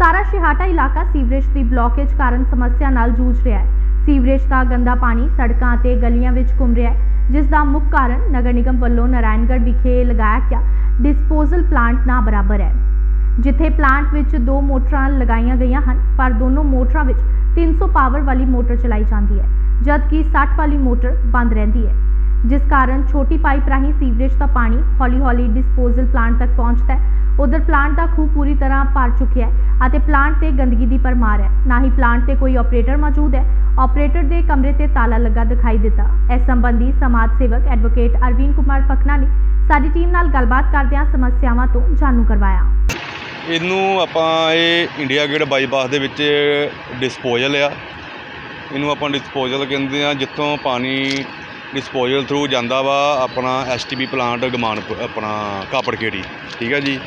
ਸਾਰਾ ਸ਼ਿਹਾਟਾ ਇਲਾਕਾ ਸੀਵਰੇਜ ਦੀ ਬਲੌਕੇਜ ਕਾਰਨ ਸਮੱਸਿਆ ਨਾਲ ਜੂਝ ਰਿਹਾ ਹੈ। ਸੀਵਰੇਜ ਦਾ ਗੰਦਾ ਪਾਣੀ ਸੜਕਾਂ ਅਤੇ ਗਲੀਆਂ ਵਿੱਚ ਘੁੰਮ ਰਿਹਾ ਹੈ, ਜਿਸ ਦਾ ਮੁੱਖ ਕਾਰਨ ਨਗਰ ਨਿਗਮ ਵੱਲੋਂ ਨਾਰਾਇਣਗੜ੍ਹ ਵਿਖੇ ਲਗਾਇਆ ਗਿਆ ਡਿਸਪੋਜ਼ਲ ਪਲਾਂਟ ਨਾ ਬਰਾਬਰ ਹੈ। ਜਿੱਥੇ ਪਲਾਂਟ ਵਿੱਚ ਦੋ ਮੋਟਰਾਂ ਲਗਾਈਆਂ ਗਈਆਂ ਹਨ, ਪਰ ਦੋਨੋਂ ਮੋਟਰਾਂ ਵਿੱਚ 300 ਪਾਵਰ ਵਾਲੀ ਮੋਟਰ ਚਲਾਈ ਜਾਂਦੀ ਹੈ, ਜਦਕਿ 60 ਵਾਲੀ ਮੋਟਰ ਬੰਦ ਰਹਿੰਦੀ ਹੈ। ਜਿਸ ਕਾਰਨ ਛੋਟੀ ਪਾਈਪ ਰਾਹੀਂ ਸੀਵਰੇਜ ਦਾ ਪਾਣੀ ਹੌਲੀ-ਹੌਲੀ ਡਿਸਪੋਜ਼ਲ ਪਲਾਂਟ ਤੱਕ ਪਹੁੰਚਦਾ ਹੈ ਉਧਰ ਪਲਾਂਟ ਦਾ ਖੂਹ ਪੂਰੀ ਤਰ੍ਹਾਂ ਭਰ ਚੁੱਕਿਆ ਹੈ ਅਤੇ ਪਲਾਂਟ ਤੇ ਗੰਦਗੀ ਦੀ ਭਰਮਾਰ ਹੈ। ਨਾ ਹੀ ਪਲਾਂਟ ਤੇ ਕੋਈ ਆਪਰੇਟਰ ਮੌਜੂਦ ਹੈ। ਆਪਰੇਟਰ ਦੇ ਕਮਰੇ ਤੇ ਤਾਲਾ ਲੱਗਾ ਦਿਖਾਈ ਦਿੱਤਾ। ਇਸ ਸੰਬੰਧੀ ਸਮਾਜ ਸੇਵਕ ਐਡਵੋਕੇਟ ਅਰਵਿੰਦ ਕੁਮਾਰ ਪਖਨਾ ਨੇ ਸਾਡੀ ਟੀਮ ਨਾਲ ਗੱਲਬਾਤ ਕਰਦਿਆਂ ਸਮੱਸਿਆਵਾਂ ਤੋਂ ਜਾਣੂ ਕਰਵਾਇਆ। ਇਹਨੂੰ ਆਪਾਂ ਇਹ ਇੰਡੀਆ ਗੇਟ ਬਾਈਪਾਸ ਦੇ ਵਿੱਚ ਡਿਸਪੋਜ਼ਲ ਆ। ਇਹਨੂੰ ਆਪਾਂ ਡਿਸਪੋਜ਼ਲ ਕਹਿੰਦੇ ਆ, ਜਿੱਥੋਂ ਪਾਣੀ ਡਿਸਪੋਜ਼ਲ ਥਰੂ ਜਾਂਦਾ ਵਾ ਆਪਣਾ ਐਸਟੀਪੀ ਪਲਾਂਟ ਗਮਾਨ ਆਪਣਾ ਕਾਪੜਖੇੜੀ। ਠੀਕ ਹੈ ਜੀ?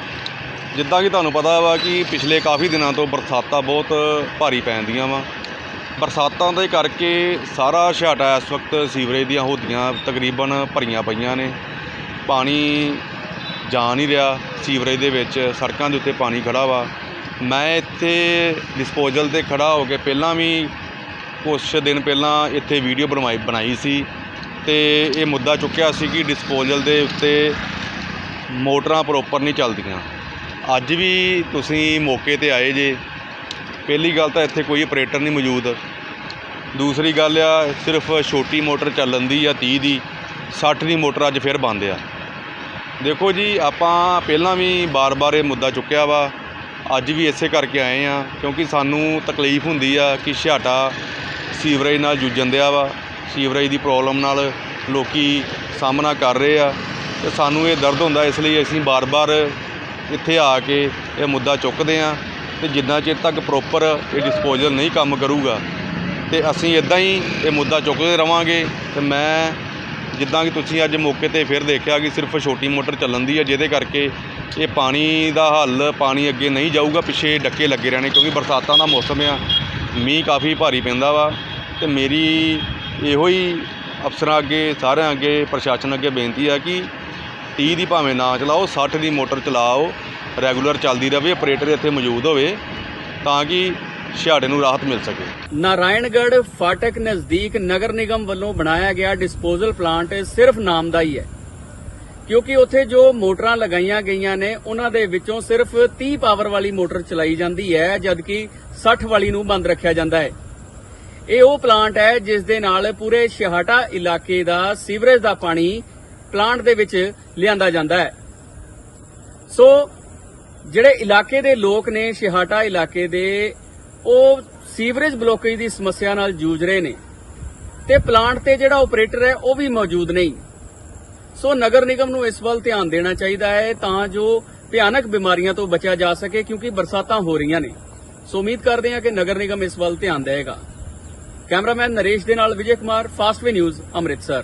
ਜਿੱਦਾਂ ਕਿ ਤੁਹਾਨੂੰ ਪਤਾ ਵਾ ਕਿ ਪਿਛਲੇ ਕਾਫੀ ਦਿਨਾਂ ਤੋਂ ਬਰਸਾਤਾਂ ਬਹੁਤ ਭਾਰੀ ਪੈਂਦੀਆਂ ਵਾ। ਬਰਸਾਤਾਂ ਦੇ ਕਰਕੇ ਸਾਰਾ ਛਾਟਾ ਇਸ ਵਕਤ ਸੀਵਰੇਜ ਦੀਆਂ ਹੋਦੀਆਂ ਤਕਰੀਬਨ ਭਰੀਆਂ ਪਈਆਂ ਨੇ। ਪਾਣੀ ਜਾ ਨਹੀਂ ਰਿਹਾ ਸੀਵਰੇਜ ਦੇ ਵਿੱਚ, ਸੜਕਾਂ ਦੇ ਉੱਤੇ ਪਾਣੀ ਖੜਾ ਵਾ। ਮੈਂ ਇੱਥੇ ਡਿਸਪੋਜ਼ਲ ਤੇ ਖੜਾ ਹੋ ਕੇ ਪਹਿਲਾਂ ਵੀ ਕੁਛ ਦਿਨ ਪਹਿਲਾਂ ਇੱਥੇ ਵੀਡੀਓ ਬਣਵਾਈ, ਬਣਾਈ ਸੀ ਤੇ ਇਹ ਮੁੱਦਾ ਚੁੱਕਿਆ ਸੀ ਕਿ ਡਿਸਪੋਜ਼ਲ ਦੇ ਉੱਤੇ ਮੋਟਰਾਂ ਪ੍ਰੋਪਰ ਨਹੀਂ ਚੱਲਦੀਆਂ। ਅੱਜ ਵੀ ਤੁਸੀਂ ਮੌਕੇ ਤੇ ਆਏ ਜੇ। ਪਹਿਲੀ ਗੱਲ ਤਾਂ ਇੱਥੇ ਕੋਈ ਆਪਰੇਟਰ ਨਹੀਂ ਮੌਜੂਦ। ਦੂਸਰੀ ਗੱਲ ਆ, ਸਿਰਫ ਛੋਟੀ ਮੋਟਰ ਚੱਲਣ ਦੀ ਆ 30 ਦੀ 60 ਦੀ ਮੋਟਰ ਅੱਜ ਫਿਰ ਬੰਦ ਆ। ਦੇਖੋ ਜੀ, ਆਪਾਂ ਪਹਿਲਾਂ ਵੀ ਬਾਰ-ਬਾਰ ਇਹ ਮੁੱਦਾ ਚੁੱਕਿਆ ਵਾ। ਅੱਜ ਵੀ ਇਸੇ ਕਰਕੇ ਆਏ ਆ, ਕਿਉਂਕਿ ਸਾਨੂੰ ਤਕਲੀਫ ਹੁੰਦੀ ਆ ਕਿ ਛਾਟਾ ਸੀਵਰੇਜ ਨਾਲ ਜੂਝਣ ਦਿਆ ਵਾ। ਸੀਵਰੇਜ ਦੀ ਪ੍ਰੋਬਲਮ ਨਾਲ ਲੋਕੀ ਸਾਹਮਣਾ ਕਰ ਰਹੇ ਆ ਤੇ ਸਾਨੂੰ ਇਹ ਦਰਦ ਹੁੰਦਾ, ਇਸ ਲਈ ਅਸੀਂ ਬਾਰ-ਬਾਰ ਇੱਥੇ ਆ ਕੇ ਇਹ ਮੁੱਦਾ ਚੁੱਕਦੇ ਆ ਤੇ ਜਿੰਨਾ ਚਿਰ ਤੱਕ ਪ੍ਰੋਪਰ ਇਹ ਡਿਸਪੋਜ਼ਲ ਨਹੀਂ ਕੰਮ ਕਰੂਗਾ ਤੇ ਅਸੀਂ ਇਦਾਂ ਹੀ ਇਹ ਮੁੱਦਾ ਚੁੱਕਦੇ ਰਵਾਂਗੇ ਤੇ ਮੈਂ ਜਿੱਦਾਂ ਕਿ ਤੁਸੀਂ ਅੱਜ ਮੌਕੇ ਤੇ ਫਿਰ ਦੇਖਿਆ ਕਿ ਸਿਰਫ ਛੋਟੀ ਮੋਟਰ ਚੱਲਣ ਦੀ ਹੈ, ਜਿਹਦੇ ਕਰਕੇ ਇਹ ਪਾਣੀ ਦਾ ਹੱਲ ਪਾਣੀ ਅੱਗੇ ਨਹੀਂ ਜਾਊਗਾ, ਪਿੱਛੇ ਡੱਕੇ ਲੱਗੇ ਰਹਿਣੇ ਕਿਉਂਕਿ ਬਰਸਾਤਾਂ ਦਾ ਮੌਸਮ ਆ, ਮੀਂਹ ਕਾਫੀ ਭਾਰੀ ਪੈਂਦਾ ਵਾ ਤੇ ਮੇਰੀ ਇਹੋ ਹੀ ਅਫਸਰਾਂ ਅੱਗੇ, ਸਾਰਿਆਂ ਅੱਗੇ, ਪ੍ਰਸ਼ਾਸਨ ਅੱਗੇ ਬੇਨਤੀ ਆ ਕਿ 30 ਦੀ ਭਾਵੇਂ ਨਾ ਚਲਾਓ 60 ਦੀ ਮੋਟਰ ਚਲਾਓ, ਰੈਗੂਲਰ ਚੱਲਦੀ ਰਹੇ, ਆਪਰੇਟਰ ਇੱਥੇ ਮੌਜੂਦ ਹੋਵੇ, ਤਾਂ ਕਿ ਛਿਆੜੇ ਨੂੰ ਰਾਹਤ ਮਿਲ ਸਕੇ। ਨਾਰਾਇਣਗੜ੍ਹ ਫਾਟਕ ਨਜ਼ਦੀਕ ਨਗਰ ਨਿਗਮ ਵੱਲੋਂ ਬਣਾਇਆ ਗਿਆ ਡਿਸਪੋਜ਼ਲ ਪਲਾਂਟ ਸਿਰਫ ਨਾਮ ਦਾ ਹੀ ਹੈ ਕਿਉਂਕਿ ਉੱਥੇ ਜੋ ਮੋਟਰਾਂ ਲਗਾਈਆਂ ਗਈਆਂ ਨੇ, ਉਹਨਾਂ ਦੇ ਵਿੱਚੋਂ ਸਿਰਫ 30 ਪਾਵਰ ਵਾਲੀ ਮੋਟਰ ਚਲਾਈ ਜਾਂਦੀ ਹੈ, ਜਦਕਿ 60 ਵਾਲੀ ਨੂੰ ਬੰਦ ਰੱਖਿਆ ਜਾਂਦਾ ਹੈ। ਇਹ ਉਹ ਪਲਾਂਟ ਹੈ ਜਿਸ ਦੇ ਨਾਲ ਪੂਰੇ ਸ਼ਿਹਾਟਾ ਇਲਾਕੇ ਦਾ ਸੀਵਰੇਜ ਦਾ ਪਾਣੀ ਪਲਾਂਟ ਦੇ ਵਿੱਚ ਲਿਆਂਦਾ ਜਾਂਦਾ ਹੈ। ਸੋ ਜਿਹੜੇ ਇਲਾਕੇ ਦੇ ਲੋਕ ਨੇ, ਸ਼ਿਹਾਟਾ ਇਲਾਕੇ ਦੇ, ਉਹ ਸੀਵਰੇਜ ਬਲੋਕੇਜ ਦੀ ਸਮੱਸਿਆ ਨਾਲ ਜੂਝ ਰਹੇ ਨੇ। ਤੇ ਪਲਾਂਟ ਤੇ ਜਿਹੜਾ ਆਪਰੇਟਰ ਹੈ, ਉਹ ਵੀ ਮੌਜੂਦ ਨਹੀਂ। ਸੋ ਨਗਰ ਨਿਗਮ ਨੂੰ ਇਸ ਵੱਲ ਧਿਆਨ ਦੇਣਾ ਚਾਹੀਦਾ ਹੈ ਤਾਂ ਜੋ ਭਿਆਨਕ ਬਿਮਾਰੀਆਂ ਤੋਂ ਬਚਿਆ ਜਾ ਸਕੇ, ਕਿਉਂਕਿ ਬਰਸਾਤਾਂ ਹੋ ਰਹੀਆਂ ਨੇ। ਸੋ ਉਮੀਦ ਕਰਦੇ ਹਾਂ ਕਿ ਨਗਰ ਨਿਗਮ ਇਸ ਵੱਲ ਧਿਆਨ ਦੇਵੇਗਾ। ਕੈਮਰਾਮੈਨ ਨਰੇਸ਼ ਦੇ ਨਾਲ ਵਿਜੇ ਕੁਮਾਰ ਫਾਸਟਵੇ ਨਿਊਜ਼ ਅੰਮ੍ਰਿਤਸਰ।